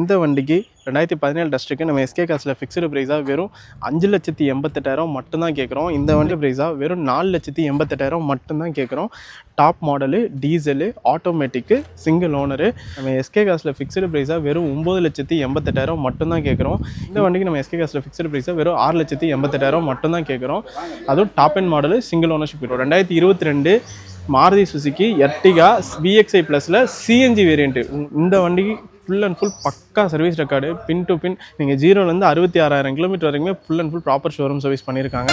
இந்த வண்டிக்கு ரெண்டாயிரத்தி பதினேழு டஸ்ட்டுக்கு நம்ம எஸ்கே காசில் ஃபிக்ஸ்டு ப்ரைஸாக வெறும் அஞ்சு லட்சத்தி எண்பத்தெட்டாயிரம் மட்டும்தான் கேட்குறோம். இந்த வண்டி ப்ரைஸாக வெறும் நாலு லட்சத்தி எண்பத்தெட்டாயிரம் மட்டும்தான் கேட்குறோம். Top model diesel automatic single owner நம்ம எஸ்கே காசில் ஃபிக்ஸ்டு ப்ரைஸாக வெறும் ஒம்பது லட்சத்தி எண்பத்தெட்டாயிரம் மட்டும்தான் கேட்குறோம். இந்த வண்டிக்கு நம்ம எஸ்கே காசில் ஃபிக்ஸ்டு ப்ரைஸாக வெறும் ஆறு லட்சத்தி எண்பத்தெட்டாயிரம் மட்டும்தான் கேட்குறோம். அதுவும் top end model single ownership இருக்கும் ரெண்டாயிரத்தி இருபத்தி ரெண்டு மாருதி சுசுக்கி எர்டிகா விஎக்ஸ்ஐ ப்ளஸில் சிஎன்ஜி வேரியண்ட்டு இந்த வண்டிக்கு ஃபுல் அண்ட் ஃபுல் பக்கா service record pin to pin நீங்கள் ஜீரோலேருந்து அறுபத்தி ஆறாயிரம் கிலோமீட்டர் வரைக்குமே full and full proper showroom service பண்ணியிருக்காங்க.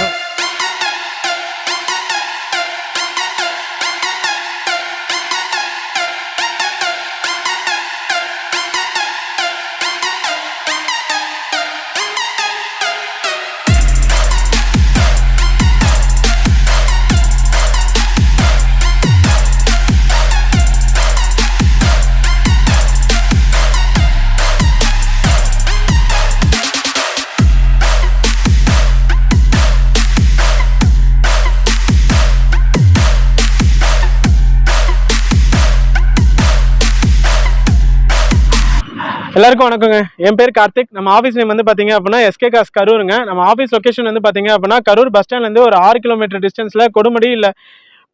எல்லாருக்கும் வணக்கங்க. என் பேர் கார்த்திக். நம்ம ஆஃபீஸ் நேம் வந்து பார்த்தீங்க அப்படின்னா எஸ்கே காஸ் கரூருங்க. நம்ம ஆஃபீஸ் லொக்கேஷன் வந்து பார்த்தீங்க அப்படின்னா கரூர் பஸ் ஸ்டாண்ட்லேருந்து ஒரு ஆறு கிலோமீட்டர் டிஸ்டன்ஸில் கொடுமடி இல்லை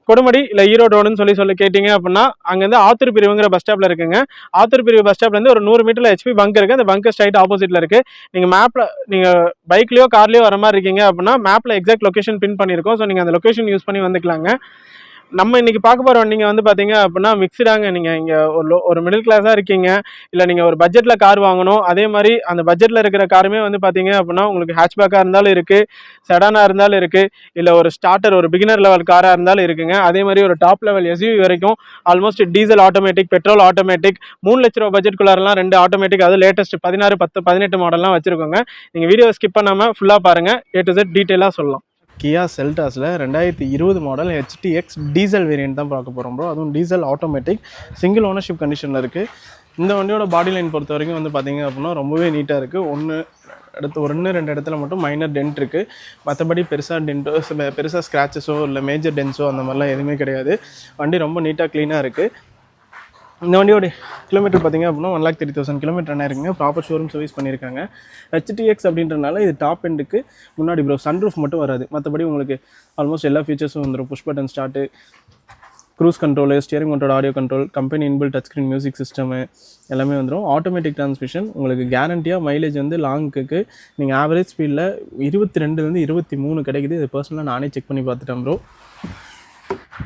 கொடுமடி இல்லை ஈரோடு ரோடுன்னு சொல்லி சொல்லி கேட்டிங்க அப்படின்னா அங்கேருந்து ஆத்தூர் பிரிவுங்கிற பஸ் ஸ்டாப்பில் இருக்குங்க. ஆத்தூர் பிரிவு பஸ் ஸ்டாப்லேருந்து ஒரு நூறு மீட்டரில் ஹெச்பி பங்க் இருக்குது அந்த பங்க் ஸ்ட்ரைட் ஆப்போசிட்டில் இருக்குது நீங்கள் மேப்பில் நீங்கள் பைக்லேயோ கார்லேயோ வர மாதிரி இருக்கீங்க அப்படின்னா மேப்பில் எக்ஸாக்ட் லொக்கேஷன் பின் பண்ணியிருக்கோம். ஸோ நீங்கள் அந்த லொக்கேஷன் யூஸ் பண்ணி வந்துக்கலாங்க. நம்ம இன்னைக்கு பார்க்க போகிறோம் நீங்கள் வந்து பார்த்தீங்க அப்படின்னா மிக்சடாங்க நீங்கள் இங்கே ஒரு லோ ஒரு மிடில் கிளாஸாக இருக்கீங்க. இல்லை நீங்கள் ஒரு பட்ஜெட்டில் கார் வாங்கணும். அதே மாதிரி அந்த பட்ஜெட்டில் இருக்கிற காருமே வந்து பார்த்தீங்க அப்படின்னா உங்களுக்கு ஹேட்ச்பேக்காக இருந்தாலும் இருக்குது செடானாக இருந்தாலும் இருக்குது இல்லை ஒரு ஸ்டார்டர் ஒரு பிகினர் லெவல் காராக இருந்தாலும் இருக்குங்க. அதே மாதிரி ஒரு டாப் லெவல் எஸ்யூவி வரைக்கும் almost diesel automatic petrol automatic மூணு லட்ச ரூபா பட்ஜெட்குள்ளாரெல்லாம் ரெண்டு ஆட்டோமேட்டிக் அது லேட்டஸ்ட் பதினாறு பத்து பதினெட்டு மாடல்லாம் வச்சுருக்கோங்க. நீங்கள் வீடியோ ஸ்கிப் பண்ணாமல் ஃபுல்லாக பாருங்கள் ஏ டு செட் டீட்டெயிலாக சொல்லலாம். கியா செல்டாஸில் ரெண்டாயிரத்தி இருபது மாடல் ஹெச்டிஎக்ஸ் டீசல் வேரியன்ட் தான் பார்க்க போகிறோம் ப்ரோ அதுவும் டீசல் ஆட்டோமேட்டிக் சிங்கிள் ஓனர்ஷிப் கண்டிஷனில் இருக்குது இந்த வண்டியோட பாடி லைன் பொறுத்த வரைக்கும் வந்து பார்த்திங்க அப்படின்னா ரொம்பவே நீட்டாக இருக்குது ஒன்று அடுத்து ஒன்று ரெண்டு இடத்துல மட்டும் மைனர் டென்ட் இருக்குது மற்றபடி பெருசாக டென்ட்டோ பெருசாக ஸ்க்ராச்சஸோ இல்லை மேஜர் டென்ஸோ அந்த மாதிரிலாம் எதுவுமே கிடையாது. வண்டி ரொம்ப நீட்டாக க்ளீனாக இருக்குது இந்த வண்டியோட கிலோமீட்டர் பார்த்திங்க அப்படின்னா one lakh three thousand kilometre என்ன இருக்குங்க ப்ராப்பர் ஷோரூம் சர்வீஸ் பண்ணியிருக்காங்க. ஹெச்டிஎக்ஸ் அப்படின்றனால இது டாப் எண்டுக்கு முன்னாடி ப்ரோ சன்ரூஃப் மட்டும் வராது. மற்றபடி உங்களுக்கு ஆல்மோஸ்ட் எல்லா ஃபீச்சர்ஸும் வந்துடும் push button start cruise control steering control audio control company inbuilt touch screen music system எல்லாமே வந்துடும் ஆட்டோமேட்டிக் டிரான்ஸ்மிஷன் உங்களுக்கு கேரண்டியாக மைலேஜ் வந்து லாங்குக்கு நீங்கள் ஆவரேஜ் ஸ்பீடில் இருபத்தி ரெண்டுலேருந்து இருபத்தி மூணு கிடைக்குது. இது பர்சனலாக நானே செக் பண்ணி பார்த்துட்டேன் ப்ரோ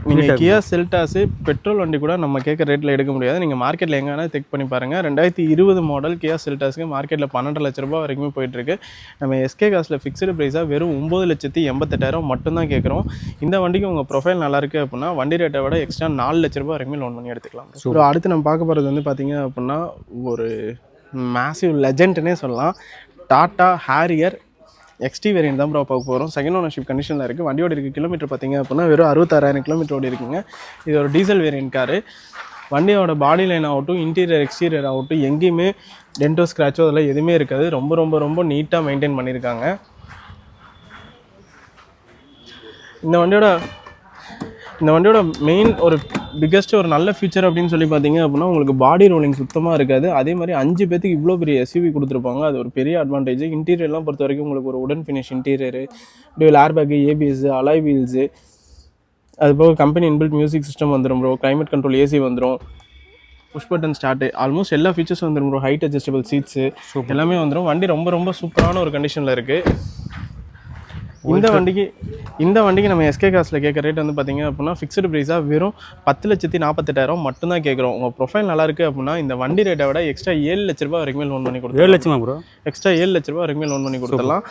நீங்கள் கியா செல்டாஸு பெட்ரோல் வண்டி கூட நம்ம கேட்குற ரேட்டில் எடுக்க முடியாது. நீங்கள் மார்க்கெட்டில் எங்கே வேணால் செக் பண்ணி பாருங்கள் ரெண்டாயிரத்தி இருபது மாடல் கியா செல்டாஸ்க்கு மார்க்கெட்டில் பன்னெண்டு லட்ச ரூபாய் வரைக்குமே போயிட்டுருக்கு. நம்ம எஸ்கே காசில் ஃபிக்ஸ்டு ப்ரைஸாக வெறும் ஒம்பது லட்சத்தி எண்பத்தெட்டாயிரம் மட்டும்தான் கேட்குறோம். இந்த வண்டிக்கு உங்கள் ப்ரொஃபைல் நல்லா இருக்குது அப்படின்னா வண்டி ரேட்டை விட எக்ஸ்ட்ரா நாலு லட்ச ரூபாய் வரைக்குமே லோன் பண்ணி எடுத்துக்கலாம். ஸோ அடுத்து நம்ம பார்க்க போகிறது வந்து பார்த்தீங்க அப்படின்னா ஒரு மேசிவ் லெஜண்ட்னே சொல்லலாம். டாட்டா ஹேரியர் எக்ஸ்டி வேரியன்ட் தான் ப்ரோ பார்க்க போகிறோம் செகண்ட் ஓனர்ஷிப் கண்டிஷனில் இருக்குது வண்டியோட இருக்குது கிலோமீட்டர் பார்த்தீங்க அப்படின்னா வெறும் அறுபத்தாறாயிரம் கிலோமீட்டர் ஓடி இருக்குங்க. இது ஒரு டீசல் வேரியன்ட் காரு வண்டியோட பாடி லைன் ஆகட்டும் இன்டீரியர் எக்ஸ்டீரியர் ஆகட்டும் எங்கேயுமே டென்டோ ஸ்க்ராச்சோ அதெல்லாம் எதுவுமே இருக்காது. ரொம்ப ரொம்ப ரொம்ப நீட்டாக மெயின்டைன் பண்ணியிருக்காங்க. இந்த வண்டியோட இந்த வண்டியோட மெயின் ஒரு பிக்கஸ்ட் ஒரு நல்ல ஃபீச்சர் அப்படின்னு சொல்லி பார்த்தீங்க அப்படின்னா உங்களுக்கு பாடி ரோலிங் சுத்தமாக இருக்காது. அதே மாதிரி அஞ்சு பேத்துக்கு இவ்வளோ பெரிய எஸ்யூவி கொடுத்துருப்பாங்க. அது ஒரு பெரிய அட்வான்டேஜ் இன்டீரியர்லாம் பொறுத்த வரைக்கும் உங்களுக்கு ஒரு wooden finish interior dual airbag ABS alloy wheels அது போக கம்பெனி இன்பில்ட் மியூசிக் சிஸ்டம் வந்துடும் ப்ரோ climate கண்ட்ரோல் ஏசி வந்துடும் புஷ் பட்டன் ஸ்டார்ட் ஆல்மோஸ்ட் எல்லா ஃபீச்சர்ஸும் வந்துடும் ப்ரோ ஹைட் அட்ஜஸ்டபிள் சீட்ஸு எல்லாமே வந்துடும் வண்டி ரொம்ப ரொம்ப சூப்பரான ஒரு கண்டிஷனில் இருக்குது இந்த வண்டிக்கு இந்த வண்டிக்கு நம்ம எஸ்கே காசில் கேட்குற ரேட் வந்து பார்த்தீங்க அப்படின்னா ஃபிக்ஸ்டு ப்ரைஸாக வெறும் பத்து லட்சத்தி நாற்பத்தெட்டாயிரம் மட்டும்தான் கேட்குறோம். உங்கள் ப்ரொஃபைல் நல்லா இருக்குது அப்படின்னா இந்த வண்டி ரேட்டை விட எக்ஸ்ட்ரா ஏழு லட்ச ரூபாய் வரைக்குமே லோன் பண்ணி கொடுத்துருவோம் ஏழு லட்சமா ப்ரோ எக்ஸ்ட்ரா ஏழு லட்ச ரூபாய் வரைக்குமே லோன் பண்ணி கொடுத்துடலாம்.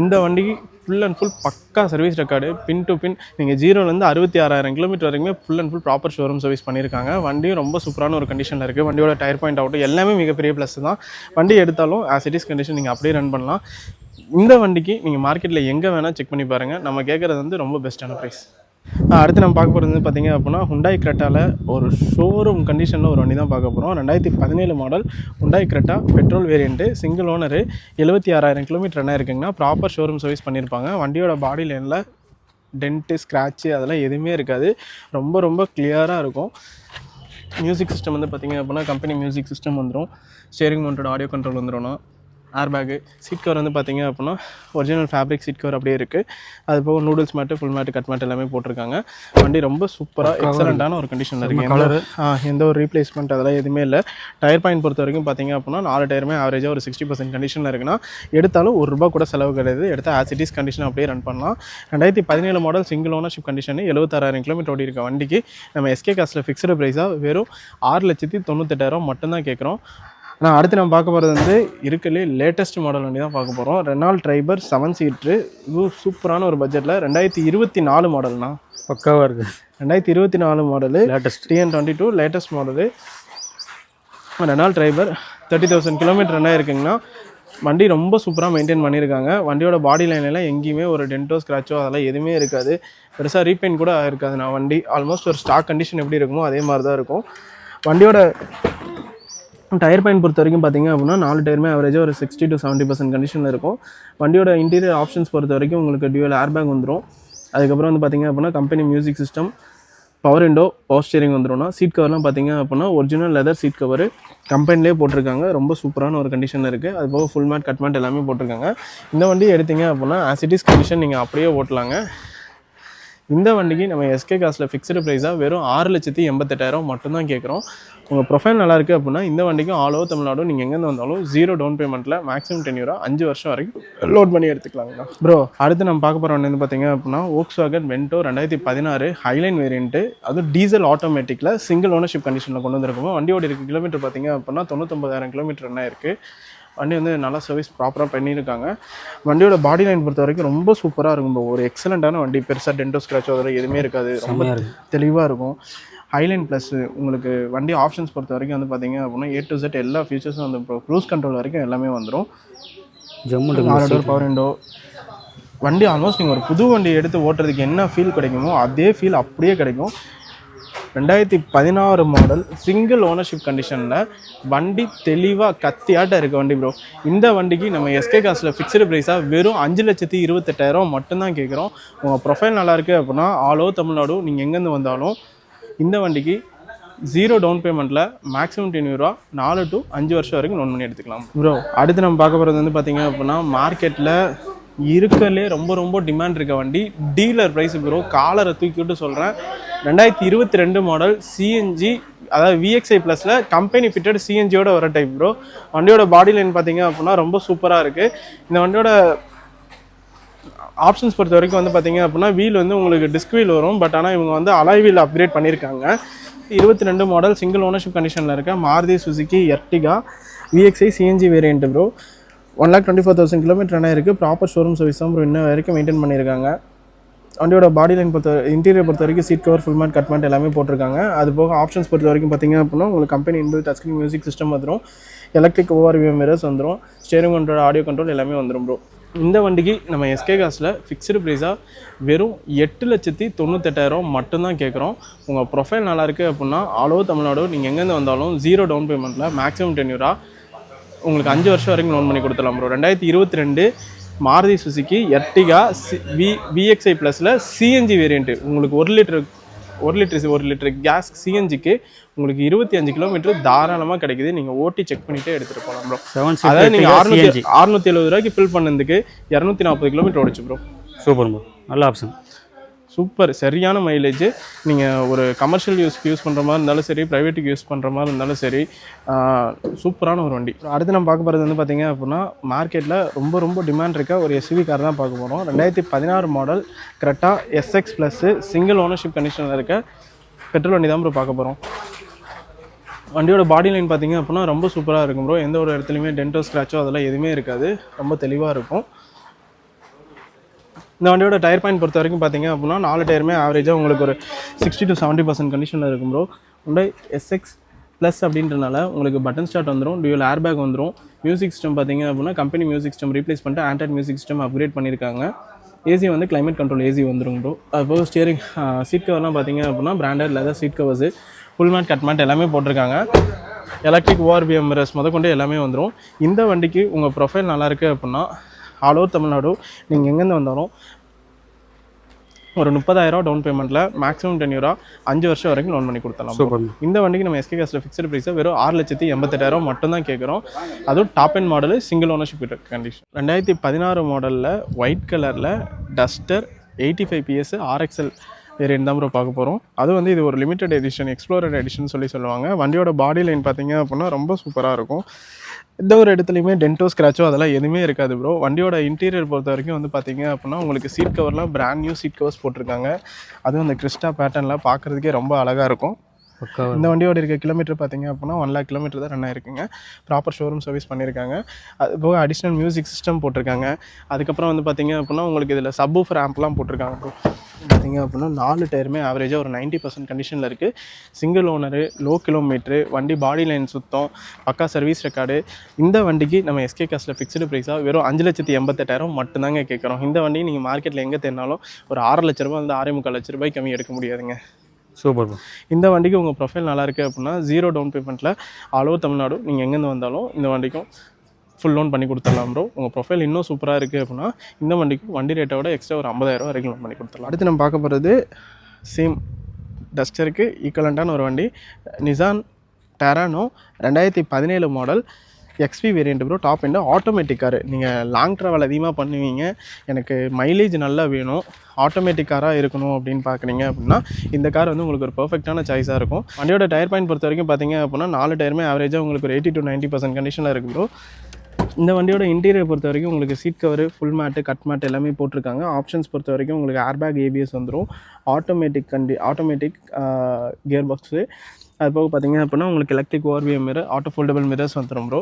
இந்த வண்டிக்கு ஃபுல் அண்ட் ஃபுல் பக்கா service record pin to pin நீங்கள் ஜீரோலேருந்து அறுபத்தி ஆறாயிரம் கிலோமீட்டர் வரைக்குமே full and full proper showroom service பண்ணியிருக்காங்க. வண்டியும் ரொம்ப சூப்பரான ஒரு கண்டிஷனில் இருக்குது வண்டியோட டயர் பாயிண்ட் ஆகட்டும் எல்லாமே மிகப்பெரிய ப்ளஸ் தான். வண்டி எடுத்தாலும் ஆஸ் இட் இஸ் கண்டிஷன் நீங்கள் அப்படியே ரன் பண்ணலாம். இந்த வண்டிக்கு நீங்கள் மார்க்கெட்டில் எங்கே வேணால் செக் பண்ணி பாருங்கள் நம்ம கேட்குறது வந்து ரொம்ப பெஸ்ட்டான ப்ரைஸ் அடுத்து நம்ம பார்க்க போகிறது வந்து பார்த்தீங்க அப்படின்னா ஹுண்டாய் கிரெட்டாவில் ஒரு ஷோரூம் கண்டிஷனில் ஒரு வண்டி தான் பார்க்க போகிறோம் ரெண்டாயிரத்தி பதினேழு model Hyundai Creta petrol variant single owner எழுபத்தி ஆறாயிரம் கிலோமீட்டர் என்ன இருக்குங்கன்னா ப்ராப்பர் ஷோரூம் சர்வீஸ் பண்ணியிருப்பாங்க வண்டியோட பாடி லைனில் டென்ட்டு ஸ்க்ராட்சு அதெல்லாம் எதுவுமே இருக்காது. ரொம்ப ரொம்ப கிளியராக இருக்கும். மியூசிக் சிஸ்டம் வந்து பார்த்தீங்க அப்படின்னா கம்பெனி மியூசிக் சிஸ்டம் வந்துடும் ஸ்டேரிங் மவுண்டட் ஆடியோ கண்ட்ரோல் வந்துடும்னா ஏர் பேக்கு சீட் கவர் வந்து பார்த்தீங்க அப்படின்னா ஒரிஜினல் ஃபேப்ரிக் சீட் கவர் அப்படியே இருக்குது அது போக noodles mat full mat cut mat எல்லாமே போட்டிருக்காங்க. வண்டி ரொம்ப சூப்பராக எக்ஸலண்ட்டான ஒரு கண்டிஷனில் இருக்குது எந்த ஒரு ரீப்ளேஸ்மெண்ட் அதெல்லாம் எதுவுமே இல்லை. டயர் பாயிண்ட் பொறுத்த வரைக்கும் பார்த்தீங்க அப்படின்னா நாலு டயருமே ஆவரேஜாக ஒரு சிக்ஸ்டி பர்சன்ட் கண்டிஷனில் இருக்குன்னா எடுத்தாலும் ஒரு ரூபா கூட செலவு கிடையாது. எடுத்தால் ஆசிட்டிஸ் கண்டிஷன் அப்படியே ரன் பண்ணலாம். ரெண்டாயிரத்தி பதினேழு மாடல் சிங்கிள் ஓனர்ஷிப் கண்டிஷன் எழுபத்தாறாயிரம் கிலோமீட்டர் ஓடி இருக்க வண்டிக்கு. நம்ம எஸ்கே காசில் ஃபிக்ஸ்டு ப்ரைஸாக வெறும் ஆறு லட்சத்தி தொண்ணூத்தெட்டாயிரம் மட்டும்தான் கேட்குறோம் நான் அடுத்து நம்ம பார்க்க போகிறது வந்து இருக்கலே லேட்டஸ்ட் மாடல் வண்டி தான் பார்க்க போகிறோம் ரெனால் ட்ரைபர் செவன் சீட்ரு இது சூப்பரான ஒரு பட்ஜெட்டில் ரெண்டாயிரத்தி இருபத்தி நாலு மாடல்னா பக்காவாக இருக்குது ரெண்டாயிரத்தி இருபத்தி நாலு model latest TN twenty two latest model Renault Triber thirty thousand kilometre என்ன இருக்குங்கன்னா வண்டி ரொம்ப சூப்பராக மெயின்டைன் பண்ணியிருக்காங்க. வண்டியோட பாடி லைன்லாம் எங்கேயுமே ஒரு டென்ட்டோ ஸ்க்ராச்சோ அதெல்லாம் எதுவுமே இருக்காது. பெருசாக ரீபெயிண்ட் கூட இருக்காது நான் வண்டி. ஆல்மோஸ்ட் ஒரு ஸ்டாக் கண்டிஷன் எப்படி இருக்குமோ அதே மாதிரி தான் இருக்கும். வண்டியோட டயர் பாயிண்ட் பொறுத்த வரைக்கும் பார்த்தீங்க அப்படின்னா நாலு டயருமே அவரேஜாக ஒரு சிக்ஸ்டி டு செவன்ட்டி பர்சன்ட் கண்டிஷனில் இருக்கும். வண்டியோட இன்டீரியர் ஆப்ஷன்ஸ் பொறுத்த வரைக்கும் உங்களுக்கு டியூவல் ஏர்பேக் வந்துடும் அதுக்கப்புறம் வந்து பார்த்திங்க அப்படின்னா company music system power window power steering வந்துடும்னா seat கவர்லாம் பார்த்தீங்க அப்படின்னா ஒரிஜினல் லெதர் சீட் கவர் கம்பெனிலே போட்டிருக்காங்க. ரொம்ப சூப்பரான ஒரு கண்டிஷனில் இருக்குது அது போக ஃபுல் மேட் கட் மேட் எல்லாமே போட்டிருக்காங்க. இந்த வண்டி எடுத்தீங்க அப்படின்னா ஆசிட்டிஸ் கண்டிஷன் நீங்கள் அப்படியே ஓட்டலாங்க. இந்த வண்டிக்கு நம்ம எஸ்கே காசில் ஃபிக்ஸ்டு ப்ரைஸாக வெறும் ஆறு லட்சத்தி எண்பத்தெட்டாயிரம் மட்டும்தான் கேட்குறோம். உங்கள் ப்ரொஃபைல் நல்லா இருக்குது அப்படின்னா இந்த வண்டிக்கும் ஆல் ஓவர் தமிழ்நாடு நீங்கள் எங்கேருந்து வந்தாலும் ஜீரோ டவுன் பேமெண்ட்டில் மேக்ஸிமம் டென் யூரோ அஞ்சு வருஷம் வரைக்கும் லோட் பண்ணி எடுத்துக்கலாங்கண்ணா. ப்ரோ அடுத்து நம்ம பார்க்க போகிற வண்டி வந்து பார்த்தீங்க அப்படின்னா ஓக்ஸ் வாகன் வென்டோ ரெண்டாயிரத்தி பதினாறு ஹைலைன் வேரியன்ட்டு அதுவும் டீசல் ஆட்டோமேட்டிக்கில் சிங்கிள் ஓனர்ஷிப் கண்டிஷனில் கொண்டு வந்திருக்கோம். வண்டியோட இருக்குது கிலோமீட்டர் பார்த்தீங்க அப்படின்னா தொண்ணூத்தொம்பதாயிரம் கிலோமீட்டர் என்ன இருக்குது வண்டி வந்து நல்லா சர்வீஸ் ப்ராப்பராக பண்ணியிருக்காங்க. வண்டியோட பாடி லைன் பொறுத்த வரைக்கும் ரொம்ப சூப்பராக இருக்கும். ஒரு எக்ஸலண்ட்டான வண்டி. பெருசாக டென்டோ ஸ்க்ராச்சோ அதெல்லாம் எதுவுமே இருக்காது. ரொம்ப தெளிவாக இருக்கும். ஹைலைன் ப்ளஸ் உங்களுக்கு வண்டி ஆப்ஷன்ஸ் பொறுத்த வரைக்கும் வந்து பார்த்தீங்க அப்படின்னா ஏ டு செட் எல்லா ஃபீச்சர்ஸும் வந்து க்ரூஸ் கண்ட்ரோல் வரைக்கும் எல்லாமே வந்துடும் ஜம்மு நாலு டோர் பவர் விண்டோ வண்டி ஆல்மோஸ்ட் நீங்கள் ஒரு புது வண்டி எடுத்து ஓட்டுறதுக்கு என்ன ஃபீல் கிடைக்குமோ அதே ஃபீல் அப்படியே கிடைக்கும். ரெண்டாயிரத்தி பதினாறு மாடல் சிங்கிள் ஓனர்ஷிப் கண்டிஷனில் வண்டி தெளிவாக கத்தியாட்ட இருக்க வண்டி ப்ரோ இந்த வண்டிக்கு நம்ம எஸ்கே காசில் ஃபிக்ஸ்டு ப்ரைஸாக வெறும் அஞ்சு லட்சத்தி இருபத்தெட்டாயிரம் மட்டும்தான் கேட்குறோம் உங்கள் ப்ரொஃபைல் நல்லாயிருக்கு அப்படின்னா ஆல் ஓவர் தமிழ்நாடு நீங்கள் எங்கேருந்து வந்தாலும் இந்த வண்டிக்கு ஜீரோ டவுன் பேமெண்ட்டில் மேக்ஸிமம் டென் ரூபா நாலு டு அஞ்சு வருஷம் வரைக்கும் லோன் பண்ணி எடுத்துக்கலாம். ப்ரோ அடுத்து நம்ம பார்க்க போகிறது வந்து பார்த்திங்க அப்படின்னா மார்க்கெட்டில் இருக்கறதுலே ரொம்ப ரொம்ப டிமாண்ட் இருக்க வண்டி. டீலர் ப்ரைஸ் ப்ரோ காலரை தூக்கி விட்டு சொல்கிறேன் ரெண்டாயிரத்தி இருபத்தி ரெண்டு மாடல் சிஎன்ஜி அதாவது விஎக்ஸ்ஐ ப்ளஸில் கம்பெனி ஃபிட்டட் சிஎன்ஜியோட வர டைப் ப்ரோ வண்டியோட பாடி லைன் பார்த்தீங்க அப்படின்னா ரொம்ப சூப்பராக இருக்குது இந்த வண்டியோட ஆப்ஷன்ஸ் பொறுத்த வரைக்கும் வந்து பார்த்தீங்க அப்படின்னா வீல் வந்து உங்களுக்கு டிஸ்க் வீல் வரும். பட் ஆனால் இவங்க வந்து அலாய் வீல் அப்கிரேட் பண்ணியிருக்காங்க இருபத்தி ரெண்டு மாடல் சிங்கிள் ஓனர்ஷிப் கண்டிஷனில் இருக்க Maruti Suzuki Ertiga VXI CNG variant bro one lakh twenty four thousand kilometre என்ன இருக்குது ப்ராப்பர் ஷோரூம் சர்வீஸ் தான் ப்ரோ இன்ன வரைக்கும் மெயின்டைன் பண்ணியிருக்காங்க வண்டியோட பாடி லைன் பொறுத்த இன்டீரியர் பொறுத்த வரைக்கும் seat cover full mat cut mat எல்லாமே போட்டிருக்காங்க. அது போக ஆப்ஷன்ஸ் பொறுத்த வரைக்கும் பார்த்திங்க அப்படின்னா உங்களுக்கு company inbuilt touch screen music system வந்துடும் எலக்ட்ரிக் ஓஆர்விஎம் மிரர்ஸ் வந்துடும் ஸ்டேரிங் கண்ட்ரோல் ஆடியோ கண்ட்ரோல் எல்லாமே வந்துடும் ப்ரோ இந்த வண்டிக்கு நம்ம எஸ்கே காசில் ஃபிக்ஸ்டு ப்ரைஸாக வெறும் எட்டு லட்சத்தி தொண்ணூத்தெட்டாயிரம் மட்டும்தான் கேட்குறோம். உங்கள் ப்ரொஃபைல் நல்லாயிருக்கு அப்படின்னா ஆல் ஓவர் தமிழ்நாடு நீங்கள் எங்கேருந்து வந்தாலும் ஜீரோ டவுன் பேமெண்ட்டில் மேக்ஸிமம் டென்யூரா உங்களுக்கு அஞ்சு வருஷம் வரைக்கும் லோன் பண்ணி கொடுத்துலாம் ப்ரோ ரெண்டாயிரத்தி இருபத்தி ரெண்டு Maruti Suzuki Ertiga C V VXI ப்ளஸில் சிஎன்ஜி வேரியண்ட்டு உங்களுக்கு ஒரு லிட்டர் ஒரு லிட்டர் ஒரு லிட்டர் கேஸ் சிஎன்ஜிக்கு உங்களுக்கு இருபத்தி அஞ்சு கிலோமீட்டர் தாராளமாக கிடைக்குது. நீங்கள் ஓட்டி செக் பண்ணிட்டே எடுத்துகிட்டு போகலாம் ப்ரோ செவன் அதாவது நீங்கள் அறுநூத்தி அறுநூத்தி எழுபது ரூபாய்க்கு ஃபில் பண்ணதுக்கு இரநூத்தி நாற்பது கிலோமீட்டர் ஓடிச்சு ப்ரோ சூப்பர் ப்ரோ நல்ல ஆப்ஷன் சூப்பர். சரியான மைலேஜ் நீங்கள் ஒரு கமர்ஷியல் யூஸ்க்கு யூஸ் பண்ணுற மாதிரி இருந்தாலும் சரி ப்ரைவேட்டுக்கு யூஸ் பண்ணுற மாதிரி இருந்தாலும் சரி சூப்பரான ஒரு வண்டி. அடுத்து நம்ம பார்க்க போகிறது வந்து பார்த்திங்க அப்படின்னா மார்க்கெட்டில் ரொம்ப ரொம்ப டிமாண்ட் இருக்க ஒரு எஸ்வி கார் தான் பார்க்க போகிறோம் ரெண்டாயிரத்தி பதினாறு மாடல் கரெக்டாக எஸ்எக்ஸ் ப்ளஸ்ஸு சிங்கிள் ஓனர்ஷிப் கண்டிஷனில் இருக்க பெட்ரோல் வண்டி தான் ப்ரோ பார்க்க போகிறோம் வண்டியோட பாடி லைன் பார்த்திங்க அப்படின்னா ரொம்ப சூப்பராக இருக்கும் ப்ரோ எந்த ஒரு இடத்துலையுமே டென்டோ ஸ்க்ராச்சோ அதெல்லாம் எதுவுமே இருக்காது. ரொம்ப தெளிவாக இருக்கும். இந்த வண்டியோட டயர் பாயிண்ட் பொறுத்த வரைக்கும் பார்த்தீங்க அப்படின்னா நாலு டயருமே ஆவரேஜாக உங்களுக்கு ஒரு சிக்ஸ்டி டு செவன்ட்டி பர்சன்ட் கண்டிஷனில் இருக்கும் ப்ரோ உண்டை எஸ்எக்ஸ் ப்ளஸ் அப்படின்றனால உங்களுக்கு பட்டன் ஸ்டார்ட் வந்துடும் டியூல் ஏர் பேக் வந்துடும் மியூசிக் சிஸ்டம் பார்த்தீங்க அப்படின்னா கம்பெனி மியூசிக் சிஸ்டம் ரீப்ளேஸ் பண்ணிட்டு ஆண்ட்ராய்ட் மியூசிக் சிஸ்டம் அப்கிரேட் பண்ணியிருக்காங்க. ஏசி வந்து கிளைமேட் கண்ட்ரோல் ஏசி வந்துடும் ப்ரோ அப்போது ஸ்டியரிங் சீட் கவர்லாம் பார்த்தீங்க அப்படின்னா branded leather seat covers full mat cut mat எல்லாமே போட்டிருக்காங்க. எலக்ட்ரிக் ஓஆர்பிஎம் மிரர்ஸ் முதற்கொண்டு எல்லாமே வந்துடும் இந்த வண்டிக்கு உங்கள் ப்ரொஃபைல் நல்லாயிருக்கு அப்படின்னா ஆல் ஓவர் தமிழ்நாடு. நீங்கள் எங்கேருந்து வந்தாலும் ஒரு முப்பதாயிரம் டவுன் பேமெண்ட்டில் மேக்ஸிமம் டென்யூரா அஞ்சு வருஷம் வரைக்கும் லோன் பண்ணி கொடுத்தலாம் இந்த வண்டிக்கு நம்ம எஸ்கே காஸ்ட்டில் ஃபிக்ஸ்டு ப்ரைஸை வெறும் ஆறு லட்சத்தி எண்பத்தெட்டாயிரம் மட்டும் தான் கேட்குறோம் அதுவும் top end model single ownership condition ரெண்டாயிரத்தி பதினாறு மாடலில் ஒயிட் கலரில் Duster eighty five PS RXL variant தான் ப்ரோ பார்க்க போகிறோம் அது வந்து இது ஒரு லிமிடெட் எடிஷன் எக்ஸ்ப்ளோரட் எடிஷன் சொல்லி சொல்லுவாங்க. வண்டியோட பாடி லைன் பார்த்தீங்க அப்படின்னா ரொம்ப சூப்பராக இருக்கும். எந்த ஒரு இடத்துலையுமே டென்டோ ஸ்க்ராச்சோ அதெல்லாம் எதுவுமே இருக்காது ப்ரோ வண்டியோட இன்டீரியர் பொறுத்த வரைக்கும் வந்து பார்த்தீங்க அப்படின்னா உங்களுக்கு சீட் கவர்லாம் பிராண்ட் நியூ சீட் கவர்ஸ் போட்டிருக்காங்க. அதுவும் அந்த கிறிஸ்டா பேட்டர்னில் பார்க்குறதுக்கே ரொம்ப அழகாக இருக்கும். இந்த வண்டியோட இருக்க கிலோமீட்டர் பார்த்தீங்க அப்படின்னா ஒன் லேக் கிலோமீட்டர் தான் ரன் ஆயிருக்குங்க. ப்ராப்பர் ஷோரூம் சர்வீஸ் பண்ணியிருக்காங்க அது போக அடிஷ்னல் மியூசிக் சிஸ்டம் போட்டிருக்காங்க. அதுக்கப்புறம் வந்து பார்த்தீங்க அப்படின்னா உங்களுக்கு இதில் சப்வூஃபர் ஆம்ப்லாம் போட்டிருக்காங்க. பார்த்தீங்க அப்படின்னா நாலு டயருமே ஆவரேஜாக ஒரு 90% பர்சன்ட் கண்டிஷனில் இருக்குது சிங்கிள் ஓனரு லோ கிலோமீட்ரு வண்டி பாடி லைன் சுத்தம் பக்கா சர்வீஸ் ரெக்கார்டு இந்த வண்டிக்கு நம்ம எஸ்கே காஸ்ட்டில் ஃபிக்ஸ்டு ப்ரைஸாக வெறும் அஞ்சு லட்சத்தி எண்பத்தெட்டாயிரம் மட்டும்தாங்க கேட்குறோம் இந்த வண்டி நீங்கள் மார்க்கெட்டில் எங்கே தேடினாலும் ஒரு ஆறு லட்ச ரூபாய் வந்து ஆறே முக்கால் லட்ச ரூபாய் கம்மி எடுக்க முடியாதுங்க. சூப்பர் இந்த வண்டிக்கு உங்கள் ப்ரொஃபைல் நல்லா இருக்குது அப்படின்னா ஜீரோ டவுன் பேமெண்ட்டில் ஆல் ஓவர் தமிழ்நாடு நீங்கள் எங்கேருந்து வந்தாலும் இந்த வண்டிக்கும் ஃபுல் லோன் பண்ணி கொடுத்துடலாம் ப்ரோ உங்கள் ப்ரொஃபைல் இன்னும் சூப்பராக இருக்குது அப்படின்னா இந்த வண்டிக்கும் வண்டி ரேட்டை விட எக்ஸ்ட்ரா ஒரு ஐம்பதாயிரம் வரைக்கும் லோன் பண்ணி கொடுத்துடலாம். அடுத்து நம்ம பார்க்க போகிறது சேம் டஸ்டருக்கு ஈக்குவலண்ட்டான ஒரு வண்டி நிசான் டெரானோ ரெண்டாயிரத்தி பதினேழு model XP variant bro top end automatic car நீங்கள் லாங் ட்ராவல் அதிகமாக பண்ணுவீங்க. எனக்கு மைலேஜ் நல்லா வேணும். ஆட்டோமேட்டிக் காராக இருக்கணும் அப்படின்னு பார்க்குறீங்க அப்படின்னா இந்த கார் வந்து உங்களுக்கு ஒரு பர்ஃபெக்டான சாய்ஸாக இருக்கும். வண்டியோட டயர் பாயிண்ட் பொறுத்த வரைக்கும் பார்த்தீங்க அப்படின்னா நாலு டயருமே ஆவரேஜாக உங்களுக்கு ஒரு எயிட்டி டு நைன்ட்டி பர்சன்ட் கண்டிஷனில் இருக்கு ப்ரோ இந்த வண்டியோட இன்டீரியர் பொறுத்த வரைக்கும் உங்களுக்கு seat cover full mat cut mat எல்லாமே போட்டிருக்காங்க. ஆப்ஷன்ஸ் பொறுத்த வரைக்கும் உங்களுக்கு ஏர்பேக் ஏபிஎஸ் வந்துடும் ஆட்டோமேட்டிக் கண்டி ஆட்டோமேட்டிக் கியர் பாக்ஸு அது போக பார்த்தீங்க அப்படின்னா உங்களுக்கு electric ORVM mirror auto foldable mirrors வந்துடும் ப்ரோ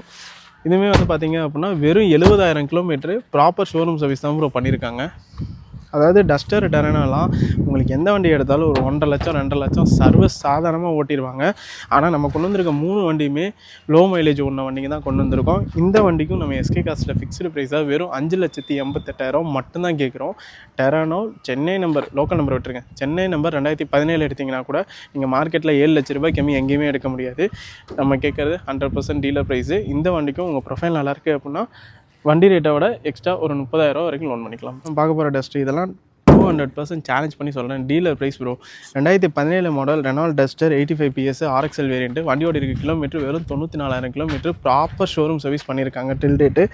இதுவுமே வந்து பார்த்திங்க அப்படின்னா வெறும் எழுபதாயிரம் கிலோமீட்டர் ப்ராப்பர் ஷோரூம் சர்வீஸ் தான் ப்ரோ பண்ணியிருக்காங்க அதாவது டஸ்டர் டெரனெல்லாம் உங்களுக்கு எந்த வண்டி எடுத்தாலும் ஒரு ஒன்றரை லட்சம் ரெண்டரை லட்சம் சர்வ சாதாரணமாக ஓட்டிடுவாங்க. ஆனால் நம்ம கொண்டு வந்திருக்க மூணு வண்டியுமே லோ மைலேஜ் ஒன்ற வண்டிக்கு தான் கொண்டு வந்திருக்கோம். இந்த வண்டிக்கும் நம்ம எஸ்கே காஸ்ட்டில் ஃபிக்ஸ்டு ப்ரைஸாக வெறும் அஞ்சு லட்சத்தி எண்பத்தெட்டாயிரம் மட்டும்தான் கேட்குறோம். Terrano Chennai number local number விட்டுருங்க. சென்னை நம்பர் ரெண்டாயிரத்தி பதினேழு எடுத்திங்கன்னா கூட நீங்கள் மார்க்கெட்டில் ஏழு லட்ச ரூபாய் கம்மி எங்கேயுமே எடுக்க முடியாது. நம்ம கேட்குறது ஹண்ட்ரட் பர்சன்ட் டீலர் ப்ரைஸு இந்த வண்டிக்கும் உங்கள் ப்ரொஃபைல் நல்லாயிருக்கு அப்படின்னா வண்டி ரேட்டை விட எக்ஸ்ட்ரா ஒரு முப்பதாயிரம் ரூபா வரைக்கும் லோன் பண்ணிக்கலாம். பார்க்க போகிற டஸ்ட் இதெல்லாம் டூ ஹண்ட்ரட் பர்சன்ட் சேலஞ்ச் பண்ணி சொல்கிறேன் டீலர் ப்ரைஸ் ப்ரோ ரெண்டாயிரத்தி பதினேழு model Renault Duster eighty five PS RXL variant வண்டியோட இருக்க கிலோமீட்டர் வெறும் தொண்ணூற்றி நாலாயிரம் கிலோமீட்டர் ப்ராப்பர் ஷோரூம் சர்வீஸ் பண்ணியிருக்காங்க டில் டேட்டு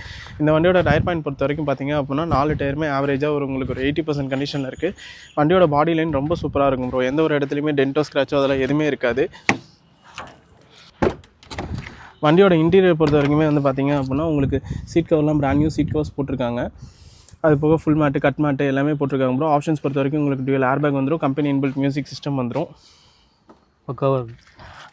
இந்த வண்டியோட டயர் பாயிண்ட் பொறுத்த வரைக்கும் பார்த்தீங்க அப்படின்னா நாலு டயருமே ஆவரேஜாக ஒரு உங்களுக்கு ஒரு எயிட்டி பர்சன்ட் கண்டிஷனில் இருக்குது வண்டியோட பாடி லைன் ரொம்ப சூப்பராக இருக்கும் ப்ரோ எந்த ஒரு இடத்துலையுமே டென்டோ ஸ்க்ராச்சோ அதெல்லாம் எதுவுமே இருக்காது. வண்டியோட இன்டீரியர் பொறுத்த வரைக்குமே வந்து பார்த்தீங்க அப்படின்னா உங்களுக்கு சீட் கவர்லாம் பிராண்ட் நியூ சீட் கவர்ஸ் போட்டிருக்காங்க. அது போக ஃபுல் மேட்டு கட் மேட்டு எல்லாமே போட்டிருக்காங்க ப்ரோ ஆப்ஷன்ஸ் பொறுத்த வரைக்கும் உங்களுக்கு டுவல் ஏர்பேக் வந்துடும் கம்பெனி இன்பில்ட் மியூசிக் சிஸ்டம் வந்துடும் பக்காவாக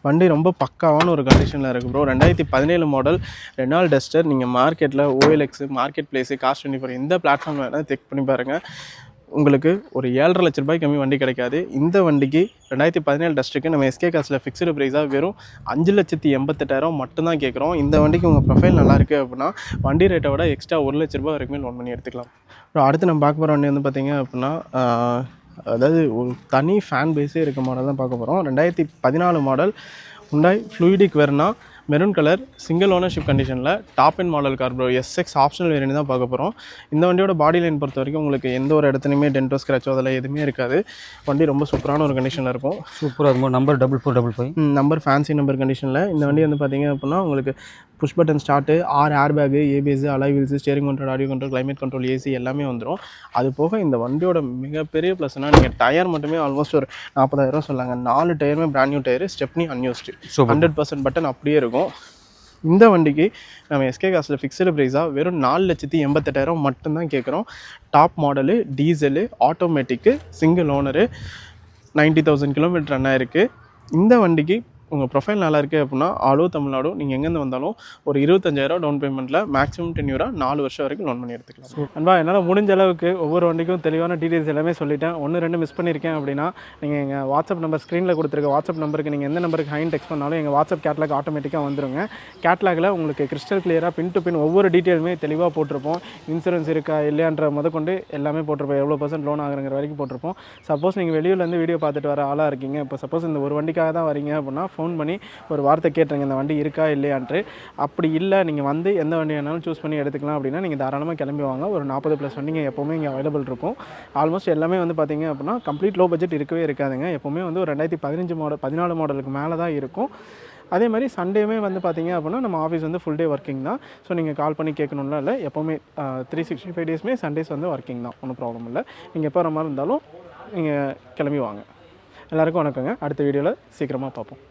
வண்டி ரொம்ப பக்காவான ஒரு கண்டிஷனில் இருக்குது ப்ரோ ரெண்டாயிரத்தி பதினேழு மாடல் ரெனால் டஸ்டர் நீங்கள் மார்க்கெட்டில் ஓஎல்எக்ஸ் மார்க்கெட் பிளேஸு காஸ்ட் டுவெண்ட்டி ஃபோர் எந்த பிளாட்ஃபார்ம் வேணால் செக் பண்ணி பாருங்கள் உங்களுக்கு ஒரு ஏழரை லட்ச ரூபாய் கம்மி வண்டி கிடைக்காது. இந்த வண்டிக்கு ரெண்டாயிரத்தி பதினேழு டஸ்ட்டுக்கு நம்ம எஸ்கே காசில் ஃபிக்ஸ்டு ப்ரைஸாக வெறும் அஞ்சு லட்சத்தி எண்பத்தெட்டாயிரம் மட்டும்தான் கேட்குறோம். இந்த வண்டிக்கு உங்கள் ப்ரொஃபைல் நல்லா இருக்குது அப்படின்னா வண்டி ரேட்டை விட எக்ஸ்ட்ரா ஒரு லட்ச ரூபாய் வரைக்குமே லோன் பண்ணி எடுத்துக்கலாம். அப்புறம் அடுத்து நம்ம பார்க்க போகிற வண்டி வந்து பார்த்திங்க அப்படின்னா அதாவது ஒரு தனி ஃபேன் பேஸே இருக்க மாடல் தான் பார்க்க போகிறோம் ரெண்டாயிரத்தி பதினாலு model Hyundai Fluidic Verna maroon colour single ownership கண்டிஷனில் top end model car bro SX optional variant தான் பார்க்க போகிறோம் இந்த வண்டியோட பாடி லைன் பொறுத்த வரைக்கும் உங்களுக்கு எந்த ஒரு இடத்துலையுமே டென்டோ ஸ்க்ராச்சோ அதெல்லாம் எதுவுமே இருக்காது. வண்டி ரொம்ப சூப்பரான ஒரு கண்டிஷனில் இருக்கும். சூப்பராக இருக்கும். Number double four double five number fancy number கண்டிஷனில் இந்த வண்டி வந்து பார்த்தீங்க அப்படின்னா உங்களுக்கு புஷ் பட்டன் ஸ்டார்ட்டு ஆறு air bag ABS alloy wheels steering control audio control climate control AC எல்லாமே வந்துடும் அது போக இந்த வண்டியோட மிகப்பெரிய ப்ளஸ்னால் நீங்கள் டயர் மட்டுமே ஆல்மோஸ்ட் ஒரு நாற்பதாயிரம் சொல்லாங்க. நாலு டயருமே brand new tyre stepney unused super hundred percent pattern அப்படியே இருக்கும். இந்த வண்டிக்கு நம்ம எஸ்கே காசில் ஃபிக்ஸ்டு ப்ரைஸாக வெறும் நாலு லட்சத்தி எண்பத்தெட்டாயிரம் மட்டும்தான் கேட்குறோம். Top model diesel automatic single owner ninety thousand kilometre run ஆயிருக்கு இந்த வண்டிக்கு உங்கள் ப்ரொஃபைல் நல்லா இருக்குது அப்படின்னா ஆலோ தமிழ்நாடு நீங்கள் எங்கேருந்து வந்தாலும் ஒரு இருபத்தஞ்சாயிரம் டவுன் பேமெண்ட்டில் மேக்ஸிமம் டென்யூராக நாலு வருஷம் வரைக்கும் லோன் பண்ணி எடுத்துக்கலாம். அன்பா என்னால் முடிஞ்ச அளவுக்கு ஒவ்வொரு வண்டிக்கும் தெளிவான டீட்டெயில்ஸ் எல்லாமே சொல்லிட்டேன். ஒன்று ரெண்டு மிஸ் பண்ணியிருக்கேன் அப்படின்னா நீங்கள் எங்கள் வாட்ஸ்அப் நம்பர் ஸ்க்ரீனில் கொடுத்துருக்க வாட்ஸ்அப் நம்பருக்கு நீங்கள் எந்த நம்பருக்கு ஹைன் டெக்ஸ்ட் பண்ணாலும் எங்கள் வாட்ஸ்அப் கேட்லாக் ஆட்டோமேட்டிக்காக வந்துருங்க. கேட்லாகில் உங்களுக்கு கிறிஸ்டல் கிளியராக பின் டு பின் ஒவ்வொரு டீட்டெயிலுமே தெளிவாக போட்டிருப்போம். இன்சூரன்ஸ் இருக்கா இல்லையான்ற முதற்கொண்டு எல்லாமே போட்டிருப்போம். எவ்வளோ பர்சன்ட் லோன் ஆகுங்கிற வரைக்கும் போட்டிருப்போம். சப்போஸ் நீங்கள் வெளியூர்லேருந்து வீடியோ பார்த்துட்டு வர ஆளாக இருக்கீங்க. இப்போ சப்போஸ் இந்த ஒரு வண்டிக்காக தான் வரீங்க அப்படின்னா ஃபோன் பண்ணி ஒரு வார்த்தை கேட்டுருங்க இந்த வண்டி இருக்கா இல்லையான்ட்டு. அப்படி இல்லை நீங்கள் வந்து எந்த வண்டி வேணாலும் சூஸ் பண்ணி எடுத்துக்கலாம் அப்படின்னா நீங்கள் தாராளமாக கிளம்பி வாங்க. ஒரு நாற்பது ப்ளஸ் வண்டிங்க எப்போவுமே இங்கே அவைலபிள் இருக்கும். ஆல்மோஸ்ட் எல்லாமே வந்து பார்த்தீங்க அப்படின்னா கம்ப்ளீட் லோ பட்ஜெட் இருக்கவே இருக்காதுங்க. எப்போவுமே வந்து ஒரு ரெண்டாயிரத்தி பதினஞ்சு மாடல் பதினாலு மாடலுக்கு மேலே தான் இருக்கும். அதே மாதிரி சண்டேமே வந்து பார்த்திங்க அப்படின்னா நம்ம ஆஃபீஸ் வந்து ஃபுல் டே ஒர்க்கிங் தான். ஸோ நீங்கள் கால் பண்ணி கேட்கணும்லாம் இல்லை எப்போவுமே த்ரீ சிக்ஸ்டி ஃபைவ் டேஸ்மே சண்டேஸ் வந்து ஒர்க்கிங் தான். ஒன்றும் ப்ராப்ளம் இல்லை. நீங்கள் எப்போ வர மாதிரி இருந்தாலும் நீங்கள் கிளம்பி வாங்க. எல்லாருக்கும் வணக்கங்க. அடுத்த வீடியோவில் சீக்கிரமாக பார்ப்போம்.